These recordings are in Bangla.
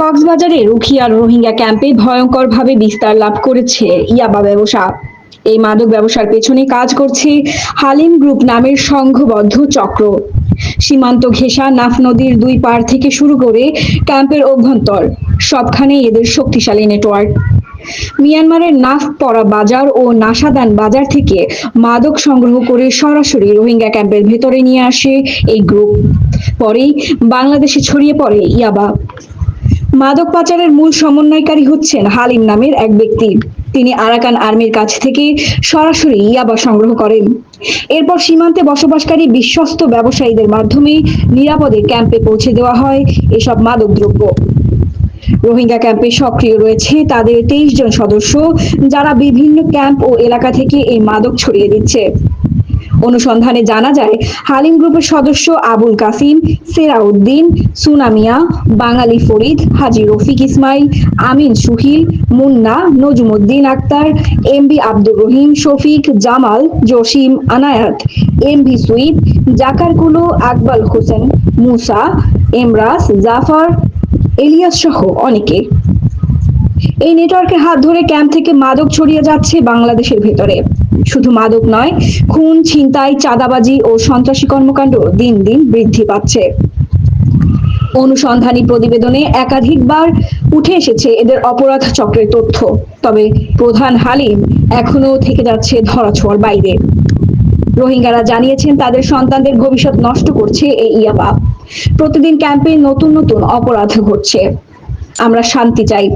কক্সবাজারের রুখিয়ার রোহিঙ্গা ক্যাম্পে ভয়ঙ্করভাবে বিস্তার লাভ করেছে ইয়াবা ব্যবসা। এই মাদক ব্যবসার পেছনে কাজ করছে হালিম গ্রুপ নামের সংঘবদ্ধ চক্র। সীমান্ত ঘেঁষা নাফ নদীর দুই পার থেকে শুরু করে ক্যাম্পের অভ্যন্তর সবখানেই এদের শক্তিশালী নেটওয়ার্ক। মিয়ানমারের নাফ পরা বাজার ও নাসাদান বাজার থেকে মাদক সংগ্রহ করে সরাসরি রোহিঙ্গা ক্যাম্পের ভেতরে নিয়ে আসে এই গ্রুপ। পরেই বাংলাদেশে ছড়িয়ে পড়ে ইয়াবা। মাদক পাচারের মূল সমন্বয়কারী হচ্ছেন হালিম নামের এক ব্যক্তি। তিনি আরাকান আর্মির কাছ থেকে সরাসরি ইয়াবা সংগ্রহ করেন। এরপর সীমান্তে বসবাসকারী বিশ্বস্ত ব্যবসায়ীদের মাধ্যমে নিরাপদে ক্যাম্পে পৌঁছে দেওয়া হয় এসব মাদক দ্রব্য রোহিঙ্গা ক্যাম্পে সক্রিয় রয়েছে তাদের তেইশ জন সদস্য, যারা বিভিন্ন ক্যাম্প ও এলাকা থেকে এই মাদক ছড়িয়ে দিচ্ছে। অনুসন্ধানে জানা যায়, হালিম গ্রুপের সদস্য আবুল কাসিম, সেরাউদ্দিন, সুনামিয়া, বাঙালি ফরিদ, হাজি রফিক ইসমাইল, আমিন সুহিল, মুন্না, নজমুদ্দিন আক্তার এমবি আব্দুর রহিম, শফিক, জামাল, জসিম আনায়াত এমভি সুইদ, জাকারকুলো, আকবাল হোসেন, মুসা এমরাস জাফর, এলিয়াস সহ অনেকে। এই নেটওয়ার্কের হাত ধরে ক্যাম্প থেকে মাদক ছড়িয়ে যাচ্ছে বাংলাদেশের ভেতরে। শুধু মাদক নয়, খুন, ছিনতাই, চাঁদাবাজি ও সন্ত্রাসী কর্মকাণ্ড দিন দিন বৃদ্ধি পাচ্ছে। অনুসন্ধানী প্রতিবেদনে একাধিকবার উঠে এসেছে এদের অপরাধ চক্রের তথ্য, তবে প্রধান হালিম এখনও থেকে যাচ্ছে ধরাছোঁয়ার বাইরে। রোহিঙ্গারা জানিয়েছেন তাদের সন্তানদের ভবিষ্যৎ নষ্ট করছে এই ইয়াবা। প্রতিদিন ক্যাম্পে নতুন নতুন অপরাধ ঘটছে। আমরা শান্তি চাই।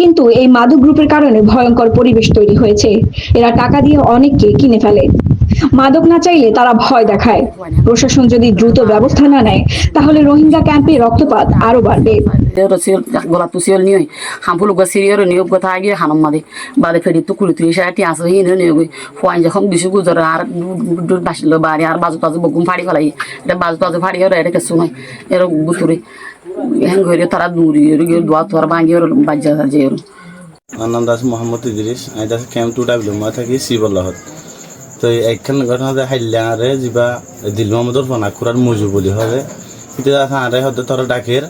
কিন্তু এই মাদক গ্রুপের কারণে ভয়ঙ্কর পরিবেশ তৈরি হয়েছে। এরা টাকা দিয়ে অনেককে কিনে ফেলে। মাদক না চাইলে তারা ভয় দেখায়। প্রশাসন যদি দ্রুত ব্যবস্থা না নেয়, তাহলে রোহিঙ্গা ক্যাম্পে রক্তপাত আরও বাড়বে ফাড়ি ফাড়ি এরকম হ্যাং তারা দূরি এর দোয়া তোর ভাঙি ওর বাজ্জা যে আমার নাম দাস মোহাম্মদ ইদ্রিস আমি দাস ক্যাম্প টু ডাবলু মই থাকি শিবল্লাহত তো একখান ঘটনা যে হাইলাঙারে যা দিল মোহাম্মদর ফনাকুরার মজু বলি হবে কিন্তু আরে হতে তোর ডাকের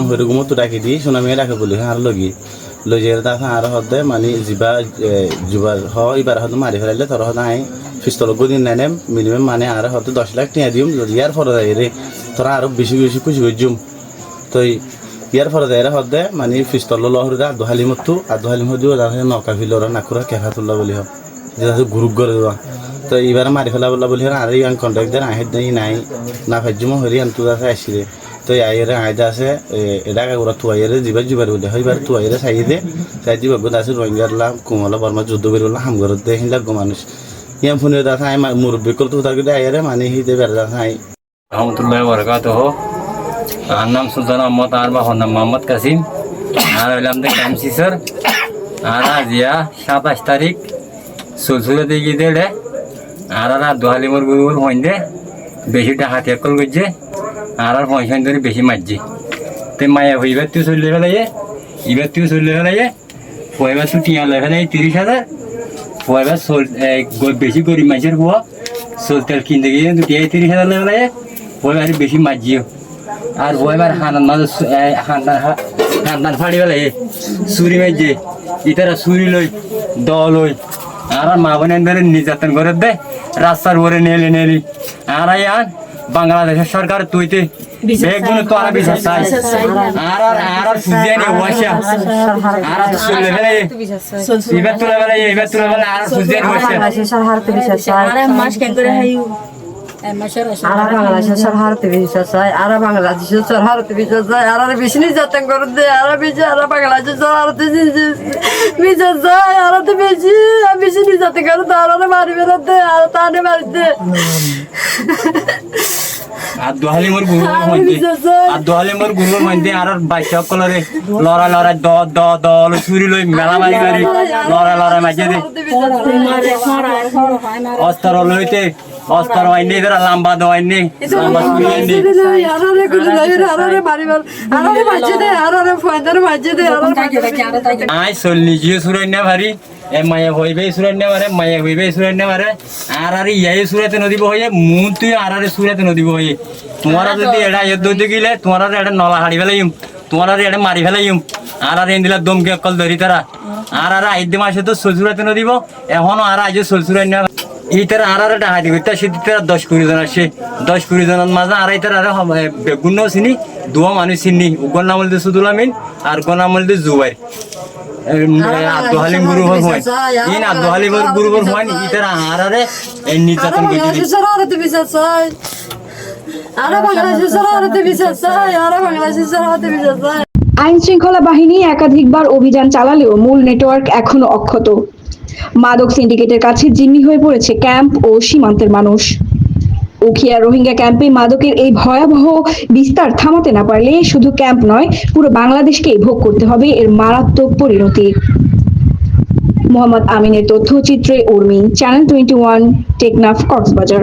হইরে গুমো তো ডাকি দি সোনামিয়ে ডাকে বলি আর লগি লই যে তা আর হতে মানে যা যুবার হ এবার হতে মারি ফেলাইলে তোর হতে আই পিস্তল গদিন নাই নেম মিনিমাম মানে আর হতে দশ লাখ টিয়া দিম যদি আর ফর যায় রে তোরা আরও বেশি বেশি খুশি হয়ে তো ইয়ার ফলে এরা হদে মানে পিস্তল লহরে আদু হালিম মতো আদু হালিম হদিও তাহলে নৌকা ফিলর নাকুরা কেফা তুল্লা বলি হোক যেটা গ্রুপ করে দেওয়া তো এবার মারি ফেলা বলা বলি আর ইয়ান কন্ট্রাক্ট দেন আহে দেই নাই। না ফাইজুম হরি আন তুদা আসিরে তো আইরে আইদা আছে এটা কাকুরা তুয়াইরে যিবার যিবার বলে হইবার তুয়াইরে চাই দে। চাই দিবা গোদ আছে রোহিঙ্গার লাভ কুমলা বর্মা যুদ্ধ করি বললাম হাম ঘরত দে হিন লাগো মানুষ ইয়াম ফোনে দাস আই মুরব্বী কল তো তার আইরে মানে হিতে বেড়া দাস আই রহমতুল্লাহ বরকাত আর নাম সুলতান আহমদ, আর বাহর নাম মোহাম্মদ কাসিম। আর হইলাম দে কামসিসর আর আজিয়া সাতাশ তারিখ সুলসুলে দিয়ে দেড়ে। আর আর দোহালিমর গুরুর হইন্দে বেশি টাকা টেকল করছে আর আর পয়সা ধরে বেশি মারছে তে মায়া হইবার তুই চললে ফেলাইয়ে এবার তুই চললে ফেলাইয়ে পয়বার তুই টিয়া লাই ফেলাই তিরিশ হাজার। পয়বার চল বেশি গরিব মাছের পোয়া চল তেল কিনতে গিয়ে টিয়া তিরিশ হাজার লাই ফেলাইয়ে পয়বার বেশি মারজিও আর বইবার হানান মাঝে হান্দান হান্দান ফাড়ি বেলা এ চুরি মাইজে ইতারা চুরি লই দ লই আর মা বোনের ধরে নির্যাতন করে দে রাস্তার উপরে নেলি নেলি। আর আন বাংলাদেশের সরকার তুইতে বেগুন তো আর বিচার চাই আর আর আর আর ফুজিয়ে নি ওয়াশা আর আর চলে ফেলে এবার তুলে ফেলে এবার তুলে ফেলে আর ফুজিয়ে নি ওয়াশা বাংলাদেশের হারতে বিশ্বাস চাই আরা হারতে বিশ্বাস চাই আরা বাংলাদেশের সর হারতে বিশ্বাস চাই আরা বেশি নির্যাতন করে দে আরা বেশি আরা বাংলাদেশের সর হারতে বিশ্বাস চাই আরা তো বেশি বেশি নির্যাতন করে দে আরা মারি বেড়াতে আর তানে মারি আর দোহালি মোর গুরুর মধ্যে আর দোহালি মোর গুরুর মধ্যে আর বাইশ কলরে লড়া লড়া দ দ দ চুরি লই মেলা মারি মারি লড়া লড়া মাঝে দে। অস্ত্র লইতে অস্ত্র আইনে এদের লম্বা দো আইনে লম্বা আরারে আরারে আরারে দে আরারে দে আরারে আই চল নিজে সুরাই না ভারি। এ মায়া হইবে সুরাই না মারে মায়া হইবে সুরাই না মারে। আর আর ইয়াই সুরাতে নদীব হয়ে মুন তুই আর আর সুরাতে নদীব হয়ে তোমারা যদি এটা ইয়ে দইতে গেলে তোমারা এটা নলা হাড়ি ফেলাইম। তোমার আর এটা মারি ফেলাইম। আর আর এন দিলা দমকে অকল ধরি তারা। আর আর আইদ্য মাসে তো শ্বশুরাতে দিব এখনও আর আজ শ্বশুরাই না এই তারা আর আর ডাহাতি করতে সে তারা দশ কুড়ি জন আসে। দশ কুড়ি জনের মাঝে আর এই আর বেগুন চিনি দুয়া মানুষ চিনি। উগর নাম বলতে সুদুল আমিন আর নাম জুবাই আব্দু হালিম গুরু হয়। ইন আব্দু হালিম গুরু হয় ই তারা আর আরে নির্যাতন করতে বাংলাদেশের সরহারতে বিচার চাই। আরা বাংলাদেশের সরহারতে বিচার চাই আরা বাংলাদেশের সরহারতে বিচার চাই। আইন শৃঙ্খলা বাহিনী একাধিকবার অভিযান চালালেও মূল নেটওয়ার্ক এখনও অক্ষত। মাদক সিন্ডিকেটের কাছে জিম্মি হয়ে পড়েছে ক্যাম্প ও সীমান্তের মানুষ। উখিয়া রোহিঙ্গা ক্যাম্পে মাদকের এই ভয়াবহ বিস্তার থামাতে না পারলে শুধু ক্যাম্প নয়, পুরো বাংলাদেশকেই ভোগ করতে হবে এর মারাত্মক পরিণতি। মোহাম্মদ আমিনের তথ্যচিত্রে Urmi channel twenty one Teknaf Cox's Bazar.